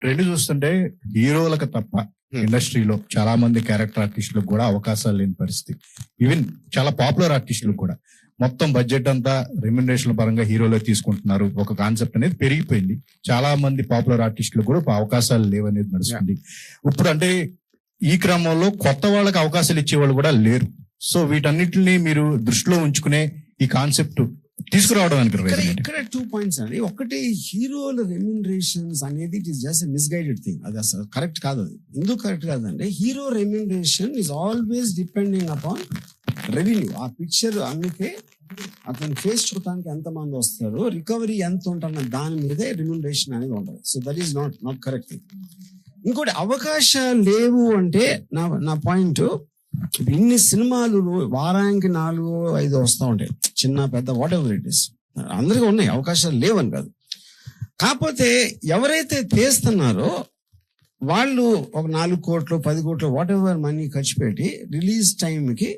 Trend చూస్తుంటే హీరోలకు తప్ప Hmm. ఇండస్ట్రీలో చాలా మంది క్యారెక్టర్ ఆర్టిస్టులకు కూడా అవకాశాలు లేని పరిస్థితి. ఈవెన్ చాలా పాపులర్ ఆర్టిస్టులకు కూడా. మొత్తం బడ్జెట్ అంతా రెమ్యునరేషన్ పరంగా హీరోలే తీసుకుంటున్నారు. ఒక కాన్సెప్ట్ అనేది పెరిగిపోయింది. చాలా మంది పాపులర్ ఆర్టిస్టులు కూడా అవకాశాలు లేవనేది నడుస్తుంది. ఇప్పుడు అంటే ఈ క్రమంలో కొత్త వాళ్ళకి అవకాశాలు ఇచ్చేవాళ్ళు కూడా లేరు. సో వీటన్నిటిని మీరు దృష్టిలో ఉంచుకునే ఈ కాన్సెప్ట్ తీసుకురావడానికి ఇక్కడ టూ పాయింట్స్ అండి. ఒకటి హీరోల రెమ్యునరేషన్స్ అనేది it is just misguided thing అది అసలు కరెక్ట్ కాదు అది. ఎందుకు కరెక్ట్ కాదంటే hero remuneration is always depending upon revenue ఆ పిక్చర్ అందుకే అతని ఫేస్ చూడటానికి ఎంత మంది వస్తారు రికవరీ ఎంత ఉంటున్న దాని మీదే రెమ్యునరేషన్ అనేది ఉంటుంది. So that is not not correct thing ఇంకోటి అవకాశాలు లేవు అంటే నా నా పాయింట్ ఇన్ని సినిమాలు వారానికి నాలుగు ఐదు వస్తూ ఉంటాయి. చిన్న పెద్ద వాట్ ఎవర్ ఇట్ ఇస్ అందరికీ ఉన్నాయి అవకాశాలు లేవని కాదు. కాకపోతే ఎవరైతే తీస్తున్నారో వాళ్ళు ఒక నాలుగు కోట్లు పది కోట్లు వాట్ ఎవర్ మనీ ఖర్చు పెట్టి రిలీజ్ టైంకి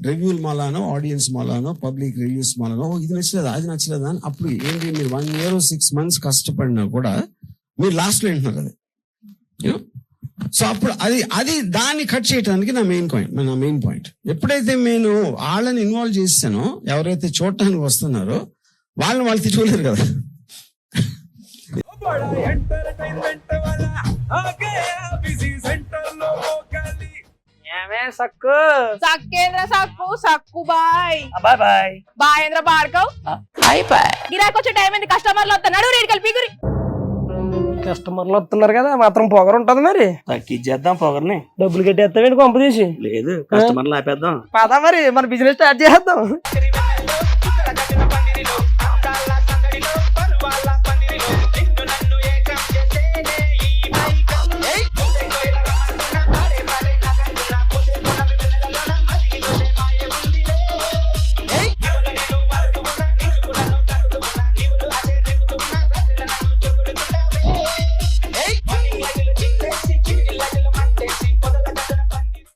రివ్యూల్ మాలానో ఆడియన్స్ మాలానో పబ్లిక్ రివ్యూస్ మాలానో ఇది నచ్చలేదు అది నచ్చలేదా అని అప్పుడు ఏంటి మీరు వన్ ఇయర్ సిక్స్ మంత్స్ కష్టపడినా కూడా మీరు లాస్ట్లో వింటున్నారు అది. సో అప్పుడు అది అది దాన్ని కట్ చేయడానికి నా మెయిన్ పాయింట్ నా మెయిన్ పాయింట్ ఎప్పుడైతే నేను వాళ్ళని ఇన్వాల్వ్ చేసానో ఎవరైతే చూడటానికి వస్తున్నారో వాళ్ళని వాళ్ళు తిట్టుకోలేరు కదా. సక్కు? సక్కేంద్ర సక్కు సక్కు బాయ్. బాయ్ బాయ్. బాయేంద్ర భార్గవ్ బాయ్ బాయ్. గిరాకొచ్చే టైం కస్టమర్లు వస్తా నడు కలిపి పిగురి. కస్టమర్లు వస్తున్నారు కదా మాత్రం పొగరు ఉంటది మరి. తగ్గించేద్దాం పొగర్ని. డబ్బులు కట్టేస్తావేంటి కొంప తీసి? లేదు కస్టమర్లు ఆపేద్దాం పదా మరి మన బిజినెస్ స్టార్ట్ చేద్దాం.